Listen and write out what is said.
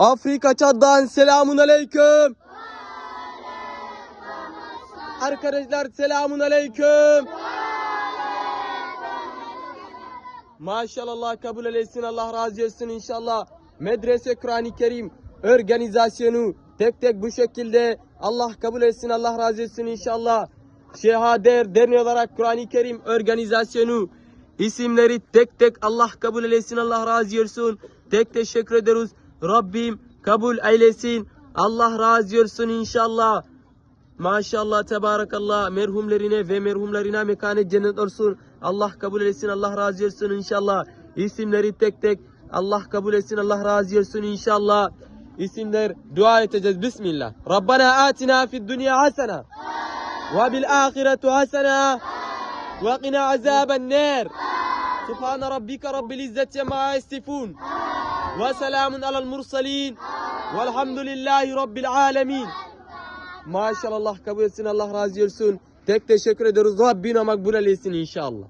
Afrika Çad'dan selamun aleyküm. Arkadaşlar selamun aleyküm. Maşallah Allah kabul eylesin Allah razı olsun inşallah. Medrese Kur'an-ı Kerim organizasyonu tek tek bu şekilde Allah kabul etsin Allah razı olsun inşallah. Şehader derneği olarak Kur'an-ı Kerim organizasyonu isimleri tek tek Allah kabul eylesin Allah razı olsun. Tek teşekkür ederiz. Rabbim kabul eylesin. Allah razı olsun inşallah. Maşallah tebarakallah merhumlerine ve merhumlarına mekanı cennet olsun. Allah kabul etsin Allah razı olsun inşallah. İsimleri tek tek Allah kabul etsin Allah razı olsun inşallah. İsimler dua edeceğiz. Bismillah. Rabbana atina fid dünya hasena. Ve bil ahiretu hasena. Ve qina azaben nar. Subhane rabbike rabbil izzeti ma yasifun. Ve selamun alel mursalin. Velhamdülillahi rabbil alemin. Maşallah Allah kabul etsin Allah razı olsun. Tek teşekkür ediyoruz. Rabbine makbul eylesin inşallah.